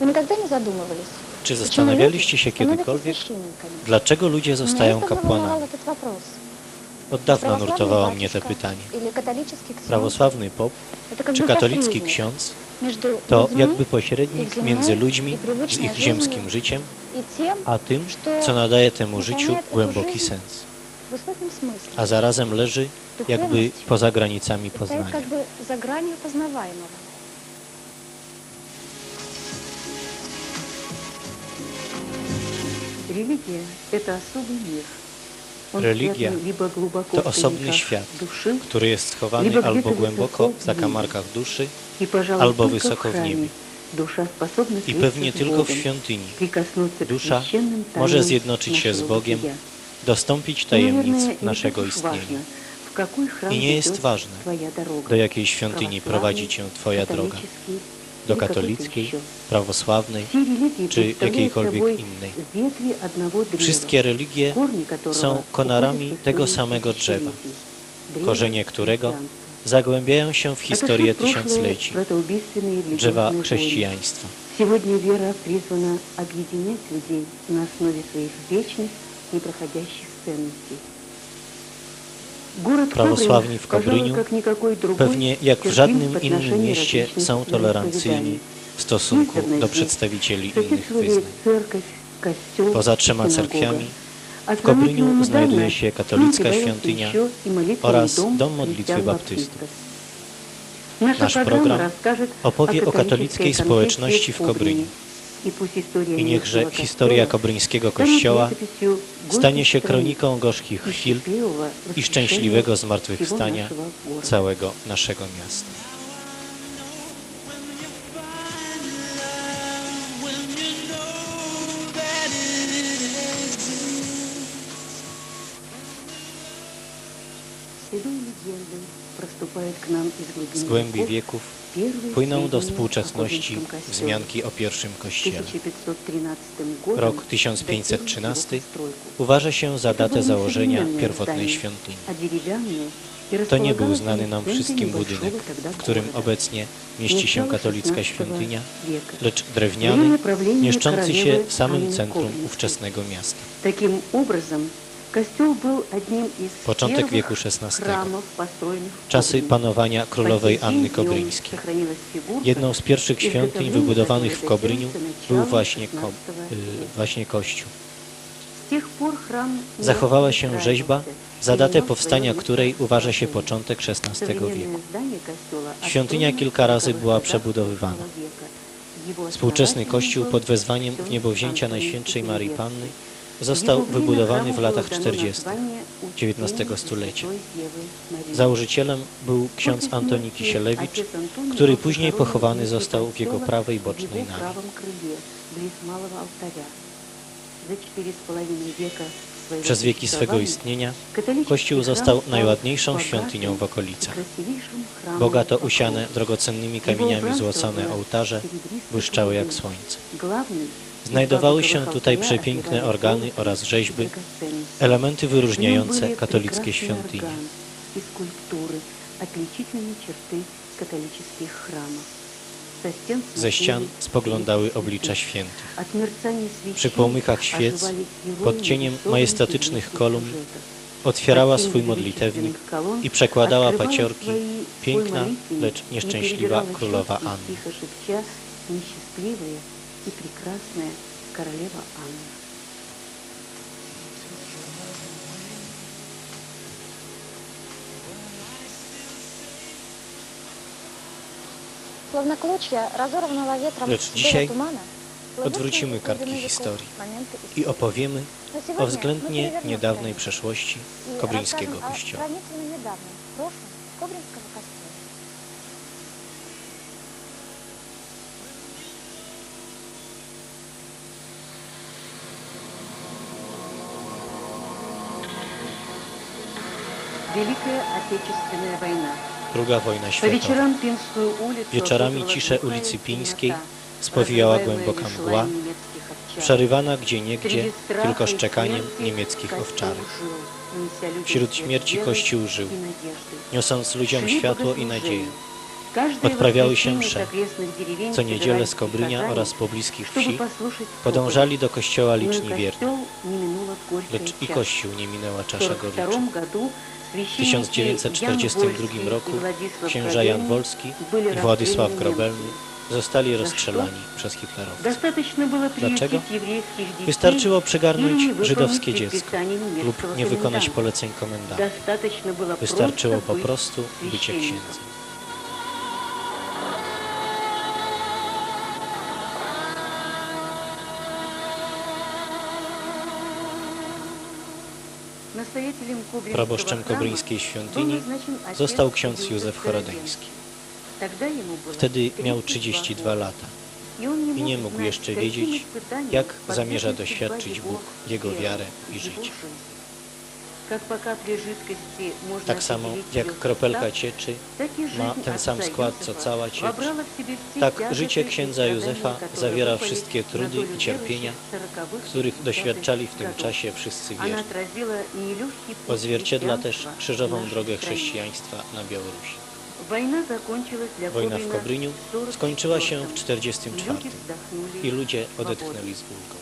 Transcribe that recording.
Вы никогда не задумывались? Czy почему zastanawialiście się люди становятся kiedykolwiek, священниками? dlaczego ludzie Меня zostają всегда волновал kapłanami? этот вопрос. Od dawna Православный nurtowało mnie to батюшка pytanie. Или католический ксенз Prawosławny pop это как czy бы katolicki посредник ksiądz между to людьми jakby pośrednik ich między земной ludźmi и z привычной ich жизнью ziemskim życiem, и тем, a tym, что co nadaje temu życiu наполняет эту głęboki жизнь sens, в высоком смысле. a zarazem leży jakby Духовность poza granicami стоит poznania. Религия – это особый мир. Он Religia спрятан либо глубоко To в osobny тайниках świat, души który jest schowany Libo albo gdzie-to głęboko wysoko w zakamarkach duszy и, пожалуй, albo только wysoko в w храме niebie. душа способна I слиться pewnie с tylko w Богом, świątyni прикоснуться к Dusza священным może тайнам zjednoczyć się z нашего Bogiem, бытия. dostąpić И, tajemnic наверное, не так naszego уж istnienia. важно, в какой храм I nie jest ведет ważne, твоя дорога. Do jakiej świątyni prowadzi cię Twoja droga? католический Do или какой-то katolickiej, еще. prawosławnej Все религии czy представляют jakiejkolwiek собой innej. ветви одного древа, Wszystkie religie корни которого są konarami уходят в tego историю samego drzewa, тысячелетий. Древо korzenie którego христианства. zagłębiają się w historię Отошли в прошлое tysiącleci, братоубийственные drzewa религиозные войны. chrześcijaństwa. Сегодня вера призвана объединять людей на основе своих вечных, непроходящих ценностей. Prawosławni w Kobryniu pewnie jak w żadnym innym mieście są tolerancyjni w stosunku do przedstawicieli innych wyznań. Poza trzema cerkwiami w Kobryniu znajduje się katolicka świątynia oraz dom modlitwy baptystów. Nasz program opowie o katolickiej społeczności w Kobryniu. I niechże historia kobryńskiego kościoła stanie się kroniką gorzkich chwil i szczęśliwego zmartwychwstania całego naszego miasta. z głębi wieków płyną do współczesności wzmianki o pierwszym kościele. Rok 1513 uważa się za datę założenia pierwotnej świątyni. To nie był znany nam wszystkim budynek, w którym obecnie mieści się katolicka świątynia, lecz drewniany, mieszczący się w samym centrum ówczesnego miasta. Początek wieku XVI. Czasy panowania królowej Anny Kobryńskiej. Jedną z pierwszych świątyń wybudowanych w Kobryniu był właśnie, ko właśnie kościół. Zachowała się rzeźba, za datę powstania której uważa się początek XVI wieku. Świątynia kilka razy była przebudowywana. Współczesny kościół pod wezwaniem wniebowzięcia Najświętszej Marii Panny został wybudowany w latach 40. XIX stulecia. Założycielem był ksiądz Antoni Kisielewicz, który później pochowany został w jego prawej bocznej nami. Przez wieki swego istnienia kościół został najładniejszą świątynią w okolicach. Bogato usiane drogocennymi kamieniami złocone ołtarze błyszczały jak słońce. Znajdowały się tutaj przepiękne organy oraz rzeźby, elementy wyróżniające katolickie świątynie. Ze ścian spoglądały oblicza świętych. Przy pomykach świec, pod cieniem majestatycznych kolumn, otwierała swój modlitewnik i przekładała paciorki piękna, lecz nieszczęśliwa królowa Anna тихо шепча «Несчастливая и прекрасная королева Анна». Словно клочья разорванного ветром Lecz белого dzisiaj тумана, odwrócimy плывут kartki глубины веков historii моменты i истории. opowiemy Но o сегодня мы względnie перевернем niedawnej страницу przeszłości и Kobryńskiego расскажем о kościoła. Великая Отечественная война. Druga wojna По światowa. вечерам Пинскую улицу Wieczorami окутывала ciszę глухая ulicy Pińskiej темнота, spowijała разрываемая głęboka веслами mgła, немецких овчар. przerywana gdzieniegdzie Среди страха tylko и szczekaniem смерти niemieckich Костел owczarek. жил, неся людям Wśród свет śmierci веры Kościół żył, и надежды. niosąc ludziom Шли światło i богослужения, nadzieję. odprawiały się msze. Co niedzielę z Kobrynia oraz pobliskich wsi podążali do kościoła liczni wierni, lecz i kościół nie minęła czasza goryczy. W 1942 roku księża Jan Wolski i Władysław Grobelny zostali rozstrzelani przez hitlerowców. Dlaczego? Wystarczyło przegarnąć żydowskie dziecko lub nie wykonać poleceń komendanta. Wystarczyło po prostu bycie księdzem. Proboszczem Kobryńskiej Świątyni został ksiądz Józef Chorodyński. Wtedy miał 32 lata i nie mógł jeszcze wiedzieć, jak zamierza doświadczyć Bóg jego wiarę i życie. Tak samo jak kropelka cieczy ma ten sam skład, co cała ciecz. Tak życie księdza Józefa zawiera wszystkie trudy i cierpienia, których doświadczali w tym czasie wszyscy wierni. Odzwierciedla też krzyżową drogę chrześcijaństwa na Białorusi. Wojna w Kobryniu skończyła się w 1944 i ludzie odetchnęli z ulgą.